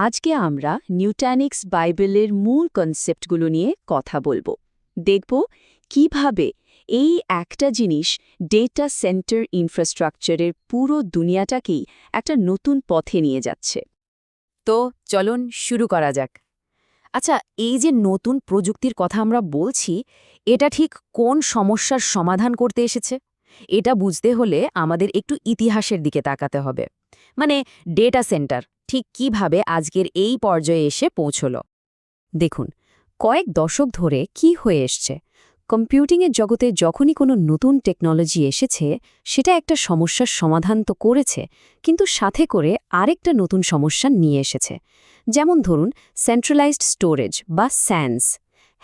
আজকে আমরা নিউটানিক্স বাইবেলের মূল কনসেপ্টগুলো নিয়ে কথা বলব। দেখব কীভাবে এই একটা জিনিস ডেটা সেন্টার ইনফ্রাস্ট্রাকচারের পুরো দুনিয়াটাকেই একটা নতুন পথে নিয়ে যাচ্ছে। তো চলুন শুরু করা যাক। আচ্ছা এই যে নতুন প্রযুক্তির কথা আমরা বলছি, এটা ঠিক কোন সমস্যার সমাধান করতে এসেছে? এটা বুঝতে হলে আমাদের একটু ইতিহাসের দিকে তাকাতে হবে। মানে ডেটা সেন্টার। ঠিক কীভাবে আজকের এই পর্যায়ে এসে পৌঁছল? দেখুন, কয়েক দশক ধরে কি হয়ে এসছে? কম্পিউটিংয়ের জগতে যখনই কোনো নতুন টেকনোলজি এসেছে, সেটা একটা সমস্যার সমাধান তো করেছে, কিন্তু সাথে করে আরেকটা নতুন সমস্যা নিয়ে এসেছে। যেমন ধরুন সেন্ট্রালাইজড স্টোরেজ বা স্যান্স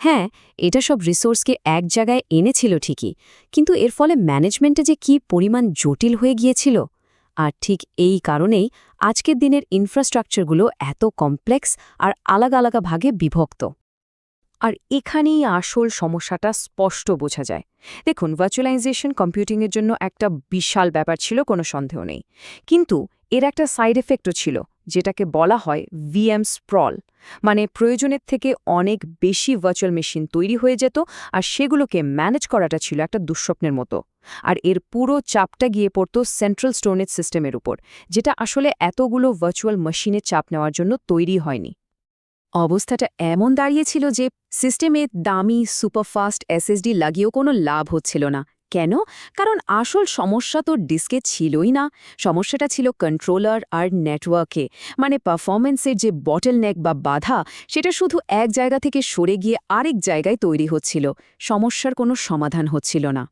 হ্যাঁ এটা সব রিসোর্সকে এক জায়গায় এনেছিল ঠিকই, কিন্তু এর ফলে ম্যানেজমেন্টে যে কি পরিমাণ জটিল হয়ে গিয়েছিল? আর ঠিক এই কারণেই আজকের দিনের ইনফ্রাস্ট্রাকচারগুলো এত কমপ্লেক্স আর আলাদা আলাদা ভাগে বিভক্ত। আর এখানেই আসল সমস্যাটা স্পষ্ট বোঝা যায়। দেখুন ভার্চুয়ালাইজেশন কম্পিউটিংয়ের জন্য একটা বিশাল ব্যাপার ছিল, কোনো সন্দেহ নেই। কিন্তু এর একটা সাইড এফেক্টও ছিল, যেটাকে বলা হয় ভিএম স্প্রল মানে প্রয়োজনের থেকে অনেক বেশি ভার্চুয়াল মেশিন তৈরি হয়ে যেত আর সেগুলোকে ম্যানেজ করাটা ছিল একটা দুঃস্বপ্নের মতো। আর এর পুরো চাপটা গিয়ে পড়ত সেন্ট্রাল স্টোরেজ সিস্টেমের উপর, যেটা আসলে এতগুলো ভার্চুয়াল মেশিনে চাপ নেওয়ার জন্য তৈরি হয়নি। অবস্থাটা এমন দাঁড়িয়েছিল যে সিস্টেমে দামি সুপারফাস্ট এসএসডি লাগিয়েও কোনো লাভ হচ্ছিল না। কেন? কারণ আসল সমস্যা তো ডিস্কে ছিলই না। সমস্যাটা ছিল কন্ট্রোলার আর নেটওয়ার্কে মানে পারফরমেন্সের যে বটলনেক বা বাধা, সেটা শুধু এক জায়গা থেকে সরে গিয়ে আরেক জায়গায় তৈরি হচ্ছিল। সমস্যার কোনো সমাধান হচ্ছিল না।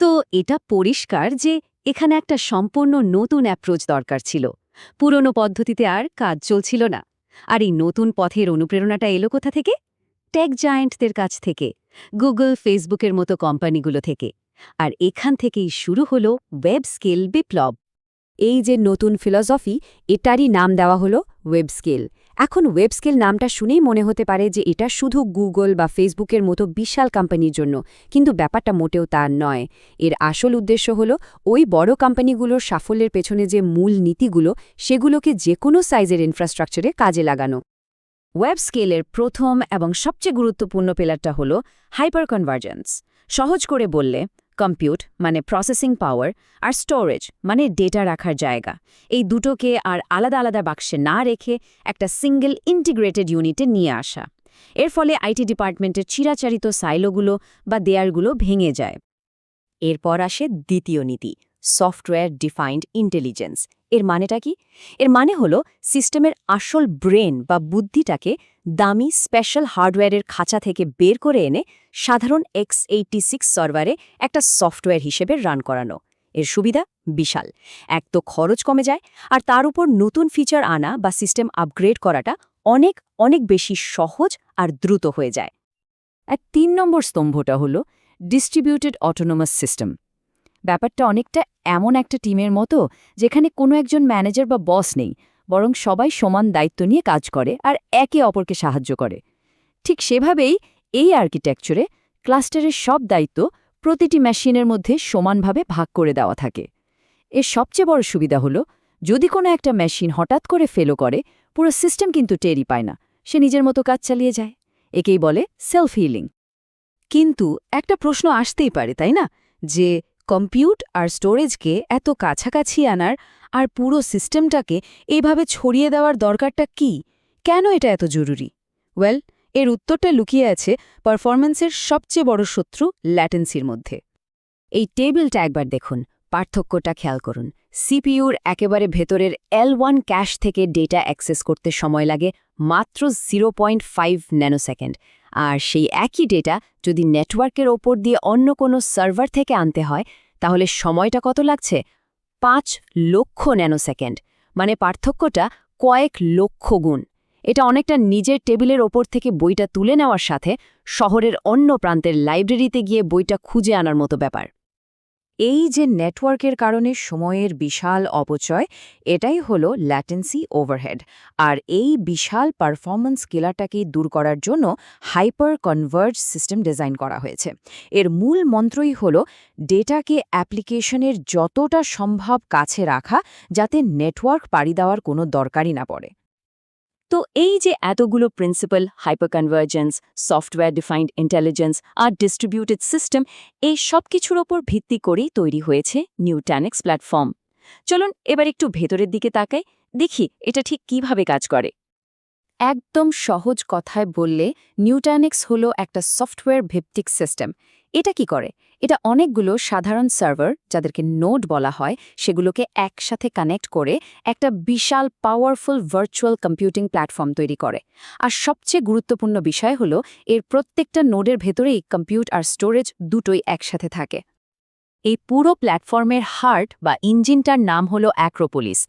তো এটা পরিষ্কার যে এখানে একটা সম্পূর্ণ নতুন অ্যাপ্রোচ দরকার ছিল। পুরনো পদ্ধতিতে আর কাজ চলছিল না। আর এই নতুন পথের অনুপ্রেরণাটা এলো কোথা থেকে? টেক জায়েন্টদের কাছ থেকে। গুগল ফেসবুকের মতো কোম্পানিগুলো থেকে। আর এখান থেকেই শুরু হল ওয়েব স্কেল বিপ্লব। এই যে নতুন ফিলসফি, এটারই নাম দেওয়া হলো ওয়েব স্কেল। এখন ওয়েব স্কেল নামটা শুনেই মনে হতে পারে যে এটা শুধু গুগল বা ফেসবুকের মতো বিশাল কোম্পানির জন্য, কিন্তু ব্যাপারটা মোটেও তার নয়। এর আসল উদ্দেশ্য হলো ওই বড় কোম্পানিগুলোর সাফল্যের পেছনে যে মূল নীতিগুলো, সেগুলোকে যে কোনো সাইজের ইনফ্রাস্ট্রাকচারে কাজে লাগানো। ওয়েব স্কেলের প্রথম এবং সবচেয়ে গুরুত্বপূর্ণ পেলারটা হল হাইপার কনভার্জেন্স সহজ করে বললে কম্পিউট মানে প্রসেসিং পাওয়ার আর স্টোরেজ মানে ডেটা রাখার জায়গা। এই দুটোকে আর আলাদা আলাদা বাক্সে না রেখে একটা সিঙ্গেল ইন্টিগ্রেটেড ইউনিটে নিয়ে আসা। এর ফলে আইটি ডিপার্টমেন্টের চিরাচারিত সাইলোগুলো বা দেয়ারগুলো ভেঙে যায়। এরপর আসে দ্বিতীয় নীতি সফটওয়্যার ডিফাইন্ড ইন্টেলিজেন্স। এর মানেটা কি? এর মানে হলো সিস্টেমের আসল ব্রেন বা বুদ্ধিটাকে দামি স্পেশাল হার্ডওয়্যারের খাঁচা থেকে বের করে এনে সাধারণ এক্স এইটি সিক্স সার্ভারে একটা সফটওয়্যার হিসেবে রান করানো। এর সুবিধা? বিশাল। এক তো খরচ কমে যায়, আর তার উপর নতুন ফিচার আনা বা সিস্টেম আপগ্রেড করাটা অনেক অনেক বেশি সহজ আর দ্রুত হয়ে যায়। আর তিন নম্বর স্তম্ভটা হল ডিস্ট্রিবিউটেড অটোনোমাস সিস্টেম। ব্যাপারটা অনেকটা এমন একটা টিমের মতো, যেখানে কোনো একজন ম্যানেজার বা বস নেই, বরং সবাই সমান দায়িত্ব নিয়ে কাজ করে আর একে অপরকে সাহায্য করে। ঠিক সেভাবেই এই আর্কিটেকচারে ক্লাস্টারের সব দায়িত্ব প্রতিটি মেশিনের মধ্যে সমানভাবে ভাগ করে দেওয়া থাকে। এর সবচেয়ে বড় সুবিধা হলো, যদি কোনো একটা মেশিন হঠাৎ করে ফেলো করে, পুরো সিস্টেম কিন্তু টেরই পায় না, সে নিজের মতো কাজ চালিয়ে যায়। একেই বলে সেলফ হিলিং। কিন্তু একটা প্রশ্ন আসতেই পারে, তাই না? যে কম্পিউট আর স্টোরেজকে এত কাছাকাছি আনার আর পুরো সিস্টেমটাকে এইভাবে ছড়িয়ে দেওয়ার দরকারটা কি? কেন এটা এত জরুরি? ওয়েল, এর উত্তরটা লুকিয়ে আছে পারফরম্যান্সের সবচেয়ে বড় শত্রু ল্যাটেন্সির মধ্যে। এই টেবিলটা একবার দেখুন, পার্থক্যটা খেয়াল করুন। সিপিইউর একেবারে ভেতরের এল ওয়ান ক্যাশ থেকে ডেটা অ্যাক্সেস করতে সময় লাগে মাত্র জিরো পয়েন্ট ফাইভ ন্যানোসেকেন্ড। আর সেই একই ডেটা যদি নেটওয়ার্কের ওপর দিয়ে অন্য কোনো সার্ভার থেকে আনতে হয়, তাহলে সময়টা কত লাগছে? পাঁচ লক্ষ ন্যানো ন্যানোসেকেন্ড মানে পার্থক্যটা কয়েক লক্ষ গুণ। এটা অনেকটা নিজের টেবিলের ওপর থেকে বইটা তুলে নেওয়ার সাথে শহরের অন্য প্রান্তের লাইব্রেরিতে গিয়ে বইটা খুঁজে আনার মতো ব্যাপার। এই যে নেটওয়ার্কের কারণে সময়ের বিশাল অপচয়, এটাই হলো ল্যাটেন্সি ওভারহেড। আর এই বিশাল পারফরম্যান্স কেলারটাকে দূর করার জন্য হাইপার কনভার্জ সিস্টেম ডিজাইন করা হয়েছে। এর মূল মন্ত্রই হল ডেটাকে অ্যাপ্লিকেশনের যতটা সম্ভব কাছে রাখা, যাতে নেটওয়ার্ক পাড়ি দেওয়ার কোনো দরকারই না পড়ে। তো এই যে এতগুলো principle hyperconvergence software defined intelligence আর ডিস্ট্রিবিউটেড সিস্টেম এই সব কিছুর ওপর ভিত্তি করেই তৈরি হয়েছে নিউট্যানিক্স প্ল্যাটফর্ম চলুন এবার একটু ভেতরের দিকে তাকাই, দেখি এটা ঠিক কীভাবে কাজ করে। একদম সহজ কথায় বললে নিউটানিক্স হলো একটা সফটওয়্যার ভিত্তিক সিস্টেম এটা কি করে? এটা অনেকগুলো সাধারণ সার্ভার যাদেরকে নোড বলা হয়, সেগুলোকে একসাথে কানেক্ট করে একটা বিশাল পাওয়ারফুল ভার্চুয়াল কম্পিউটিং প্ল্যাটফর্ম তৈরি করে। আর সবচেয়ে গুরুত্বপূর্ণ বিষয় হলো, এর প্রত্যেকটা নোডের ভেতরেই কম্পিউট আর স্টোরেজ দুটোই একসাথে থাকে। এই পুরো প্ল্যাটফর্মের হার্ট বা ইঞ্জিনটার নাম হলো অ্যাক্রোপোলিস।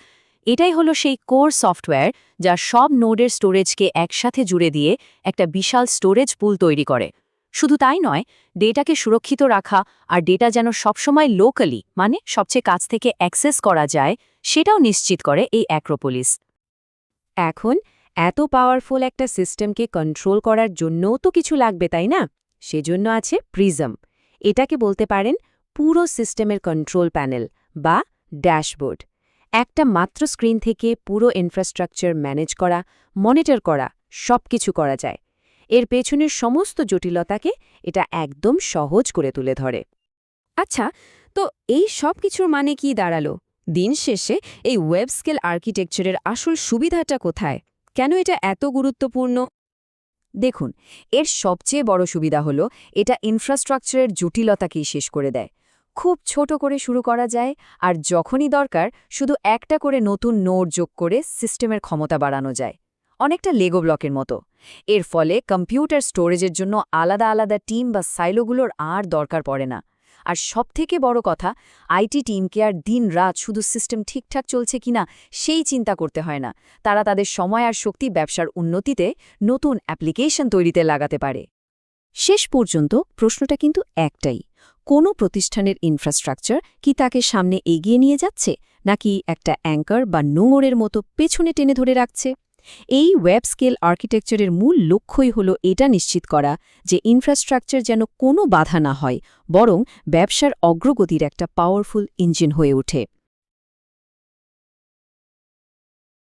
এটাই হলো সেই কোর সফটওয়্যার যা সব নোডের স্টোরেজকে একসাথে জুড়ে দিয়ে একটা বিশাল স্টোরেজ পুল তৈরি করে। শুধু তাই নয়, ডেটাকে সুরক্ষিত রাখা আর ডেটা যেন সবসময় লোকালি মানে সবচেয়ে কাছ থেকে অ্যাক্সেস করা যায়, সেটাও নিশ্চিত করে এই অ্যাক্রোপোলিস এখন, এত পাওয়ারফুল একটা সিস্টেমকে কন্ট্রোল করার জন্যও তো কিছু লাগবে, তাই না? সেজন্য আছে প্রিজম এটাকে বলতে পারেন পুরো সিস্টেমের কন্ট্রোল প্যানেল বা ড্যাশবোর্ড একটা মাত্র স্ক্রিন থেকে পুরো ইনফ্রাস্ট্রাকচার ম্যানেজ করা মনিটর করা সব কিছু করা যায়। এর পেছনের সমস্ত জটিলতাকে এটা একদম সহজ করে তুলে ধরে। আচ্ছা তো এই সব কিছুর মানে কি দাঁড়াল? দিন শেষে এই ওয়েব স্কেল আর্কিটেকচারের আসল সুবিধাটা কোথায়? কেন এটা এত গুরুত্বপূর্ণ? দেখুন, এর সবচেয়ে বড় সুবিধা হলো এটা ইনফ্রাস্ট্রাকচারের জটিলতাকেই শেষ করে দেয়। খুব ছোট করে শুরু করা যায় আর যখনই দরকার শুধু একটা করে নতুন নোট যোগ করে সিস্টেমের ক্ষমতা বাড়ানো যায়। অনেকটা লেগো ব্লকের মতো। এর ফলে কম্পিউটার স্টোরেজের জন্য আলাদা আলাদা টিম বা সাইলোগুলোর আর দরকার পড়ে না। আর সবথেকে বড় কথা আইটি টিমকে আর দিন রাত শুধু সিস্টেম ঠিকঠাক চলছে কিনা সেই চিন্তা করতে হয় না। তারা তাদের সময় আর শক্তি ব্যবসার উন্নতিতে নতুন অ্যাপ্লিকেশন তৈরিতে লাগাতে পারে। শেষ পর্যন্ত প্রশ্নটা কিন্তু একটাই, কোনো প্রতিষ্ঠানের ইনফ্রাস্ট্রাকচার কি তাকে সামনে এগিয়ে নিয়ে যাচ্ছে, নাকি একটা অ্যাঙ্কার বা নোঙরের মতো পেছনে টেনে ধরে রাখছে? এই ওয়েব স্কেল আর্কিটেকচারের মূল লক্ষ্যই হল এটা নিশ্চিত করা যে ইনফ্রাস্ট্রাকচার যেন কোনো বাধা না হয়, বরং ব্যবসার অগ্রগতির একটা পাওয়ারফুল ইঞ্জিন হয়ে ওঠে।